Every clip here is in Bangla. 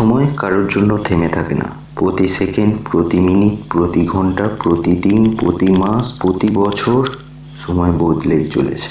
সময় কারোর জন্য থেমে থাকে না। প্রতি সেকেন্ড, প্রতি মিনিট, প্রতি ঘণ্টা প্রতিদিন প্রতি মাস, প্রতি বছর সময় বদলেই চলেছে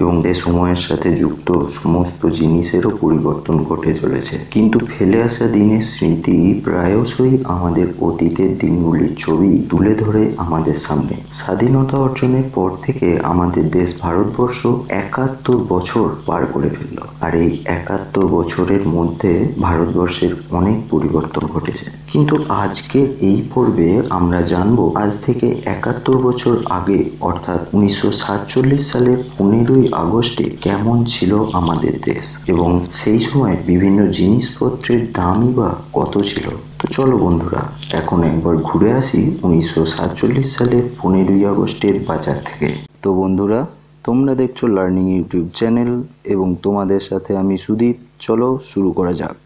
এবং এ সময়ের সাথে যুক্ত সমস্ত জিনিসেরও পরিবর্তন ঘটে চলেছে। কিন্তু ফেলে আসা দিনের স্মৃতি প্রায়শই আমাদের অতীতের দিনগুলির ছবি তুলে ধরে আমাদের সামনে। স্বাধীনতা অর্জনের পর থেকে আমাদের দেশ ভারতবর্ষ একাত্তর বছর পার করে ফেলল। আর এই একাত্তর বছরের মধ্যে ভারতবর্ষের অনেক পরিবর্তন ঘটেছে। কিন্তু আজকের এই পর্বে আমরা জানব, আজ থেকে একাত্তর বছর আগে, অর্থাৎ উনিশশো সাতচল্লিশ সালের পনেরোই আগস্টে কেমন ছিল আমাদের দেশ? এবং সেই সময় বিভিন্ন জিনিসপত্রের দামই বা কত ছিল? তো চলো বন্ধুরা, এখন একবার ঘুরে আসি উনিশশো সাতচল্লিশ সালের পনেরোই আগস্টের বাজার থেকে। তো বন্ধুরা তোমরা দেখছ লার্নিং ইউটিউব চ্যানেল এবং তোমাদের সাথে আমি সুদীপ চলো শুরু করা যাক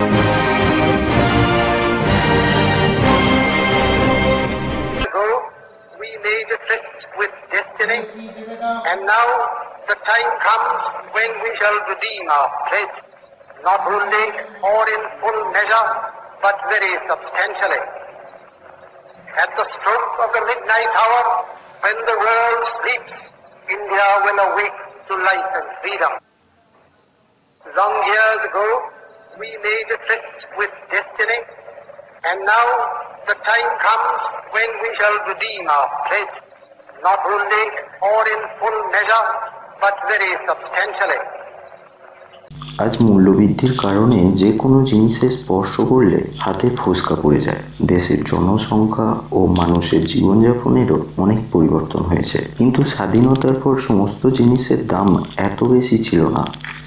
the time comes when we shall redeem our pledge, not only or in full measure, but very substantially. At the stroke of the midnight hour, when the world sleeps, India will awake to life and freedom. Long years ago, we made a tryst with destiny, and now the time comes when we shall redeem our pledge, not only or in full measure, but very substantially. আজ মূল্যবৃদ্ধির কারণে যে কোনো জিনিসের স্পর্শ করলে হাতে ফোসকা পড়ে যায়। দেশের জনসংখ্যা ও মানুষের জীবনযাপনেরও অনেক পরিবর্তন হয়েছে। কিন্তু স্বাধীনতার পর সমস্ত জিনিসের দাম এত বেশি ছিল না।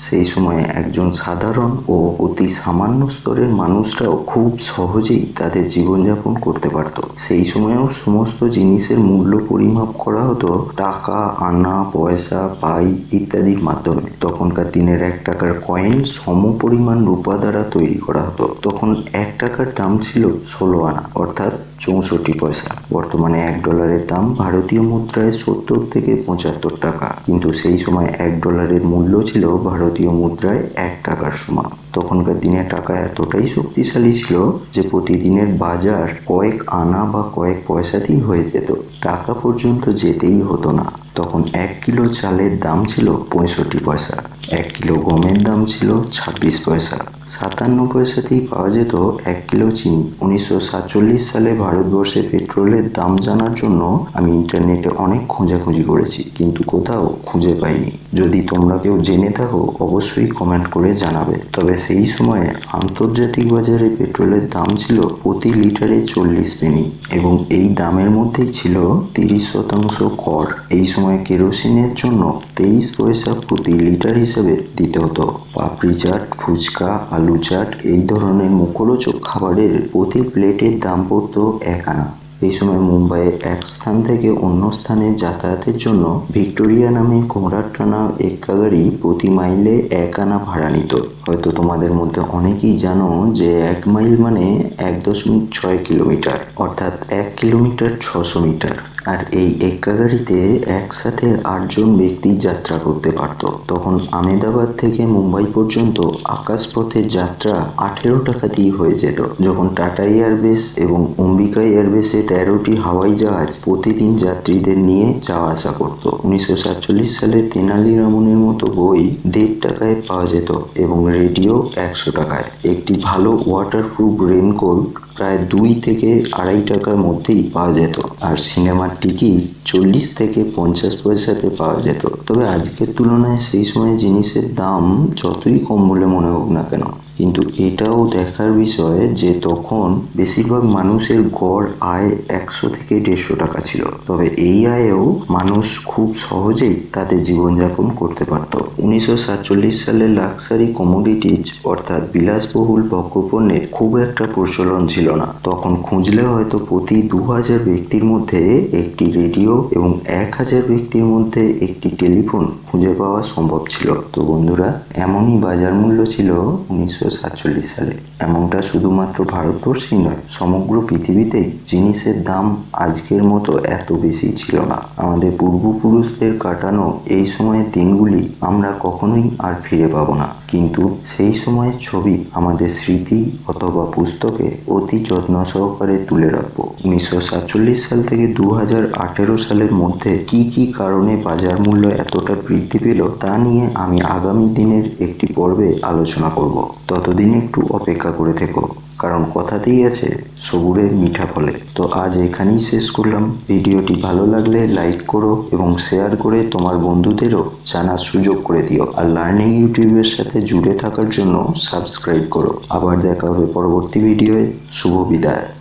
সেই সময়ে একজন সাধারণ ও অতি সামান্য স্তরের মানুষরাও খুব সহজেই তাদের জীবনযাপন করতে পারত। সেই সময়েও সমস্ত জিনিসের মূল্য পরিমাপ করা হতো টাকা, আনা, পয়সা, পাই ইত্যাদির মাধ্যমে। তখনকার দিনের এক টাকার কয়েন সম পরিমাণ রূপা দ্বারা তৈরি করা হতো। তখন এক টাকার দাম ছিল ষোলো আনা, অর্থাৎ চৌষট্টি পয়সা। বর্তমানে এক ডলারের দাম ভারতীয় মুদ্রায় সত্তর থেকে পঁচাত্তর টাকা। কিন্তু সেই সময় এক ডলারের মূল্য ছিল ভারতীয় মুদ্রায় এক টাকার সমান। তখনকার দিনে টাকা এতটাই শক্তিশালী ছিল যে প্রতিদিনের বাজার কয়েক আনা বা কয়েক পয়সাতেই হয়ে যেত। টাকা পর্যন্ত যেতেই হতো না। তখন এক কিলো চালের দাম ছিল পঁয়ষট্টি পয়সা। এক কিলো গমের দাম ছিল ছাব্বিশ পয়সা। সাতান্ন পয়সাতেই পাওয়া যেত এক কিলো চিনি। উনিশশো সাতচল্লিশ সালে ভারতবর্ষে পেট্রোলের দাম জানার জন্য আমি ইন্টারনেটে অনেক খোঁজাখুঁজি করেছি, কিন্তু কোথাও খুঁজে পাইনি। যদি তোমরা কেউ জেনে থাকো, অবশ্যই কমেন্ট করে জানাবে। তবে সেই সময়ে আন্তর্জাতিক বাজারে পেট্রোলের দাম ছিল প্রতি লিটারে চল্লিশ পেনি এবং এই দামের মধ্যেই ছিল তিরিশ শতাংশ কর। এই সময় কেরোসিনের জন্য তেইশ পয়সা প্রতি লিটার হিসেবে দিতে হতো। পাপড়ি চাট, ফুচকা, আলু চাট, এই ধরনের মুখরোচক খাবারের প্রতি প্লেটের দাম পড়তো এক আনা। এই সময় মুম্বাইয়ের এক স্থান থেকে অন্য স্থানে যাতায়াতের জন্য ভিক্টোরিয়া নামে ঘোড়ার টানা এক্কা গাড়ি প্রতি মাইলে এক আনা ভাড়া নিত। হয়তো তোমাদের মধ্যে অনেকেই জানো যে এক মাইল মানে এক দশমিক ছয় কিলোমিটার, অর্থাৎ এক কিলোমিটার ছশো মিটার। আর এই এক্কা গাড়িতে একসাথে আটজন ব্যক্তি যাত্রা করতে পারত। তখন আমেদাবাদ থেকে মুম্বাই পর্যন্ত আকাশপথের যাত্রা আঠেরো টাকা দিয়ে হয়ে যেত। যখন টাটা এয়ারবেস এবং অম্বিকা এয়ারবেসে তেরোটি হাওয়াই জাহাজ প্রতিদিন যাত্রীদের নিয়ে যাওয়া আসা করত। উনিশশো সাতচল্লিশ সালে তেনালি রামনের মতো বই দেড় টাকায় পাওয়া যেত এবং রেডিও একশো টাকায়। একটি ভালো ওয়াটারপ্রুফ রেনকোট প্রায় দুই থেকে আড়াই টাকার মধ্যেই পাওয়া যেত। আর সিনেমার টিকিট চল্লিশ থেকে পঞ্চাশ পয়সাতে পাওয়া যেত। তবে আজকের তুলনায় সেই সময় জিনিসের দাম যতই কম বলে মনে হোক না কেন কিন্তু এটাও দেখার বিষয় যে তখন বেশিরভাগ মানুষের গড় আয় একশো থেকে দেড়শো টাকা ছিল। তবে এই আয়েও মানুষ খুব সহজেই তাদের জীবনযাপন করতে পারত। উনিশশো সাতচল্লিশ সালে লাক্সারি কমোডিটিজ, অর্থাৎ বিলাসবহুল ভোগ্যপণ্যের খুব একটা প্রচলন ছিল না। তখন খুঁজলে হয়তো প্রতি দু হাজার ব্যক্তির মধ্যে একটি রেডিও এবং এক হাজার ব্যক্তির মধ্যে একটি টেলিফোন খুঁজে পাওয়া সম্ভব ছিল। তো বন্ধুরা, এমনই বাজার মূল্য ছিল উনিশশো সাতচল্লিশ সালে। এমনটা শুধুমাত্র ভারতবর্ষেই নয়, সমগ্র পৃথিবীতেই জিনিসের দাম আজকের মতো এত বেশি ছিল না। আমাদের পূর্বপুরুষদের কাটানো এই সময়ের দিনগুলি আমরা কখনোই আর ফিরে পাবো না। কিন্তু সেই সময়ের ছবি আমাদের স্মৃতি অথবা পুস্তকে অতি যত্ন সহকারে তুলে রাখব। উনিশশো সাতচল্লিশ সাল থেকে দু হাজার আঠেরো সালের মধ্যে কি কি কারণে বাজার মূল্য এতটা বৃদ্ধি পেল তা নিয়ে আমি আগামী দিনের একটি পর্বে আলোচনা করব। ততদিন একটু অপেক্ষা করে থেকো। কারণ কথাতেই আছে, সবুরে মিঠা ফলে। তো আজ এখানেই শেষ করলাম। ভিডিওটি ভালো লাগলে লাইক করো এবং শেয়ার করে তোমার বন্ধুদেরও জানার সুযোগ করে দিও। আর লার্নিং ইউটিউবের সাথে জুড়ে থাকার জন্য সাবস্ক্রাইব করো। আবার দেখা হবে পরবর্তী ভিডিওয়ে। শুভ বিদায়।